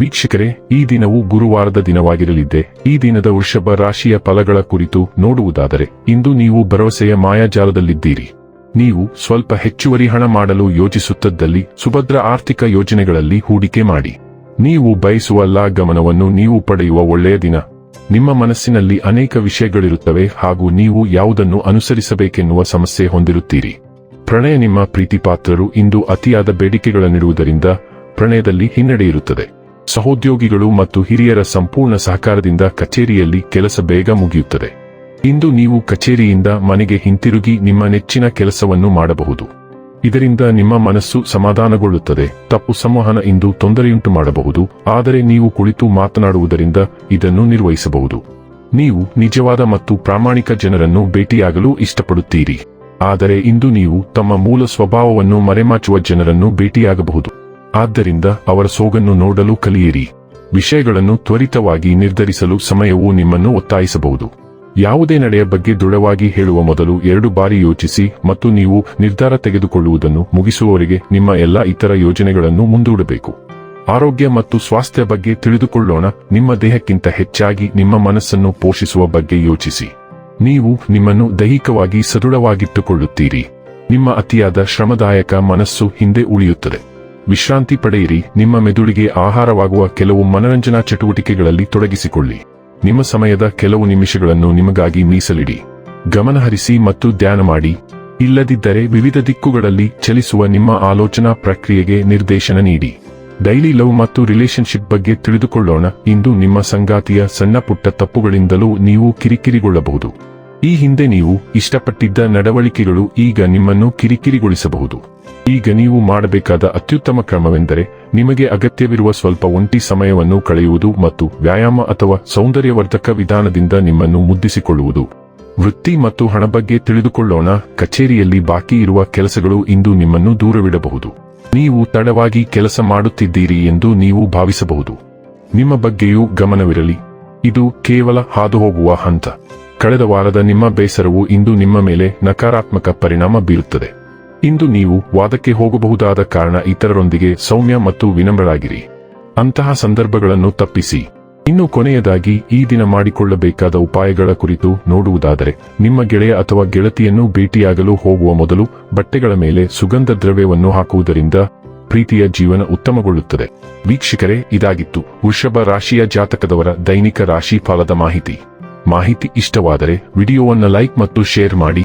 ವೀಕ್ಷಕರೇ, ಈ ದಿನವು ಗುರುವಾರದ ದಿನವಾಗಿರಲಿದೆ ಈ ದಿನದ ವೃಷಭ ರಾಶಿಯ ಫಲಗಳ ಕುರಿತು ನೋಡುವುದಾದರೆ, ಇಂದು ನೀವು ಭರವಸೆಯ ಮಾಯಾಜಾಲದಲ್ಲಿದ್ದೀರಿ. ನೀವು ಸ್ವಲ್ಪ ಹೆಚ್ಚುವರಿ ಹಣ ಮಾಡಲು ಯೋಚಿಸುತ್ತದ್ದಲ್ಲಿ, ಸುಭದ್ರ ಆರ್ಥಿಕ ಯೋಜನೆಗಳಲ್ಲಿ ಹೂಡಿಕೆ ಮಾಡಿ. ನೀವು ಬಯಸುವ ಲಾ ಗಮನವನ್ನು ನೀವು ಪಡೆಯುವ ಒಳ್ಳೆಯ ದಿನ. ನಿಮ್ಮ ಮನಸ್ಸಿನಲ್ಲಿ ಅನೇಕ ವಿಷಯಗಳಿರುತ್ತವೆ ಹಾಗೂ ನೀವು ಯಾವುದನ್ನು ಅನುಸರಿಸಬೇಕೆನ್ನುವ ಸಮಸ್ಯೆ ಹೊಂದಿರುತ್ತೀರಿ. ಪ್ರಣಯ ನಿಮ್ಮ ಪ್ರೀತಿಪಾತ್ರರು ಇಂದು ಅತಿಯಾದ ಬೇಡಿಕೆಗಳನ್ನಿಡುವುದರಿಂದ, ಪ್ರಣಯದಲ್ಲಿ ಹಿನ್ನಡೆಯಿರುತ್ತದೆ ಸಹೋದ್ಯೋಗಿಗಳು ಮತ್ತು ಹಿರಿಯರ ಸಂಪೂರ್ಣ ಸಹಕಾರದಿಂದ ಕಚೇರಿಯಲ್ಲಿ ಕೆಲಸ ಬೇಗ ಮುಗಿಯುತ್ತದೆ. ಇಂದು ನೀವು ಕಚೇರಿಯಿಂದ ಮನೆಗೆ ಹಿಂತಿರುಗಿ ನಿಮ್ಮ ನೆಚ್ಚಿನ ಕೆಲಸವನ್ನು ಮಾಡಬಹುದು. ಇದರಿಂದ ನಿಮ್ಮ ಮನಸ್ಸು ಸಮಾಧಾನಗೊಳ್ಳುತ್ತದೆ. ತಪ್ಪು ಸಂವಹನ ಇಂದು ತೊಂದರೆಯುಂಟು ಮಾಡಬಹುದು. ಆದರೆ ನೀವು ಕುಳಿತು ಮಾತನಾಡುವುದರಿಂದ ಇದನ್ನು ನಿರ್ವಹಿಸಬಹುದು. ನೀವು ನಿಜವಾದ ಮತ್ತು ಪ್ರಾಮಾಣಿಕ ಜನರನ್ನು ಭೇಟಿಯಾಗಲು ಇಷ್ಟಪಡುತ್ತೀರಿ. ಆದರೆ ಇಂದು ನೀವು ತಮ್ಮ ಮೂಲ ಸ್ವಭಾವವನ್ನು ಮರೆಮಾಚುವ ಜನರನ್ನು ಭೇಟಿಯಾಗಬಹುದು. ಆದ್ದರಿಂದ ಅವರ ಸೋಗನ್ನು ನೋಡಲು ಕಲಿಯಿರಿ. ವಿಷಯಗಳನ್ನು ತ್ವರಿತವಾಗಿ ನಿರ್ಧರಿಸಲು ಸಮಯವು ನಿಮ್ಮನ್ನು ಒತ್ತಾಯಿಸಬಹುದು. ಯಾವುದೇ ನಡೆಯ ಬಗ್ಗೆ ದೃಢವಾಗಿ ಹೇಳುವ ಮೊದಲು ಎರಡು ಬಾರಿ ಯೋಚಿಸಿ ಮತ್ತು ನೀವು ನಿರ್ಧಾರ ತೆಗೆದುಕೊಳ್ಳುವುದನ್ನು ಮುಗಿಸುವವರೆಗೆ ನಿಮ್ಮ ಎಲ್ಲ ಇತರ ಯೋಜನೆಗಳನ್ನು ಮುಂದೂಡಬೇಕು. ಆರೋಗ್ಯ ಮತ್ತು ಸ್ವಾಸ್ಥ್ಯ ಬಗ್ಗೆ ತಿಳಿದುಕೊಳ್ಳೋಣ. ನಿಮ್ಮ ದೇಹಕ್ಕಿಂತ ಹೆಚ್ಚಾಗಿ ನಿಮ್ಮ ಮನಸ್ಸನ್ನು ಪೋಷಿಸುವ ಬಗ್ಗೆ ಯೋಚಿಸಿ. ನೀವು ನಿಮ್ಮನ್ನು ದೈಹಿಕವಾಗಿ ಸದೃಢವಾಗಿಟ್ಟುಕೊಳ್ಳುತ್ತೀರಿ. ನಿಮ್ಮ ಅತಿಯಾದ ಶ್ರಮದಾಯಕ ಮನಸ್ಸು ಹಿಂದೆ ಉಳಿಯುತ್ತದೆ. ವಿಶ್ರಾಂತಿ ಪಡೆಯಿರಿ. ನಿಮ್ಮ ಮೆದುಳಿಗೆ ಆಹಾರವಾಗುವ ಕೆಲವು ಮನರಂಜನಾ ಚಟುವಟಿಕೆಗಳಲ್ಲಿ ತೊಡಗಿಸಿಕೊಳ್ಳಿ. ನಿಮ್ಮ ಸಮಯದ ಕೆಲವು ನಿಮಿಷಗಳನ್ನು ನಿಮಗಾಗಿ ಮೀಸಲಿಡಿ. ಗಮನಹರಿಸಿ ಮತ್ತು ಧ್ಯಾನ ಮಾಡಿ. ಇಲ್ಲದಿದ್ದರೆ ವಿವಿಧ ದಿಕ್ಕುಗಳಲ್ಲಿ ಚಲಿಸುವ ನಿಮ್ಮ ಆಲೋಚನಾ ಪ್ರಕ್ರಿಯೆಗೆ ನಿರ್ದೇಶನ ನೀಡಿ. ಡೈಲಿ ಲವ್ ಮತ್ತು ರಿಲೇಶನ್ಶಿಪ್ ಬಗ್ಗೆ ತಿಳಿದುಕೊಳ್ಳೋಣ. ಇಂದು ನಿಮ್ಮ ಸಂಗಾತಿಯ ಸಣ್ಣ ಪುಟ್ಟ ತಪ್ಪುಗಳಿಂದಲೂ ನೀವು ಕಿರಿಕಿರಿಗೊಳ್ಳಬಹುದು. ಈ ಹಿಂದೆ ನೀವು ಇಷ್ಟಪಟ್ಟಿದ್ದ ನಡವಳಿಕೆಗಳು ಈಗ ನಿಮ್ಮನ್ನು ಕಿರಿಕಿರಿಗೊಳಿಸಬಹುದು. ಈಗ ನೀವು ಮಾಡಬೇಕಾದ ಅತ್ಯುತ್ತಮ ಕ್ರಮವೆಂದರೆ ನಿಮಗೆ ಅಗತ್ಯವಿರುವ ಸ್ವಲ್ಪ ಒಂಟಿ ಸಮಯವನ್ನು ಕಳೆಯುವುದು ಮತ್ತು ವ್ಯಾಯಾಮ ಅಥವಾ ಸೌಂದರ್ಯವರ್ಧಕ ವಿಧಾನದಿಂದ ನಿಮ್ಮನ್ನು ಮುದ್ದಿಸಿಕೊಳ್ಳುವುದು. ವೃತ್ತಿ ಮತ್ತು ಹಣ ಬಗ್ಗೆ ತಿಳಿದುಕೊಳ್ಳೋಣ, ಕಚೇರಿಯಲ್ಲಿ ಬಾಕಿ ಇರುವ ಕೆಲಸಗಳು ಇಂದು ನಿಮ್ಮನ್ನು ದೂರವಿಡಬಹುದು. ನೀವು ತಡವಾಗಿ ಕೆಲಸ ಮಾಡುತ್ತಿದ್ದೀರಿ ಎಂದು ನೀವು ಭಾವಿಸಬಹುದು. ನಿಮ್ಮ ಬಗ್ಗೆಯೂ ಗಮನವಿರಲಿ. ಇದು ಕೇವಲ ಹಾದುಹೋಗುವ ಹಂತ. ಕಳೆದ ವಾರದ ನಿಮ್ಮ ಬೇಸರವು ಇಂದು ನಿಮ್ಮ ಮೇಲೆ ನಕಾರಾತ್ಮಕ ಪರಿಣಾಮ ಬೀರುತ್ತದೆ. ಇಂದು ನೀವು ವಾದಕ್ಕೆ ಹೋಗಬಹುದಾದ ಕಾರಣ ಇತರರೊಂದಿಗೆ ಸೌಮ್ಯ ಮತ್ತು ವಿನಮ್ರರಾಗಿರಿ. ಅಂತಹ ಸಂದರ್ಭಗಳನ್ನು ತಪ್ಪಿಸಿ. ಇನ್ನು ಕೊನೆಯದಾಗಿ, ಈ ದಿನ ಮಾಡಿಕೊಳ್ಳಬೇಕಾದ ಉಪಾಯಗಳ ಕುರಿತು ನೋಡುವುದಾದರೆ, ನಿಮ್ಮ ಗೆಳೆಯ ಅಥವಾ ಗೆಳತಿಯನ್ನು ಭೇಟಿಯಾಗಲು ಹೋಗುವ ಮೊದಲು ಬಟ್ಟೆಗಳ ಮೇಲೆ ಸುಗಂಧ ದ್ರವ್ಯವನ್ನು ಹಾಕುವುದರಿಂದ ಪ್ರೀತಿಯ ಜೀವನ ಉತ್ತಮಗೊಳ್ಳುತ್ತದೆ. ವೀಕ್ಷಕರೇ, ಇದಾಗಿತ್ತು ವೃಷಭ ರಾಶಿಯ ಜಾತಕದವರ ದೈನಿಕ ರಾಶಿ ಫಲದ ಮಾಹಿತಿ. ಮಾಹಿತಿ ಇಷ್ಟವಾದರೆ ವಿಡಿಯೋವನ್ನು ಲೈಕ್ ಮತ್ತು ಶೇರ್ ಮಾಡಿ.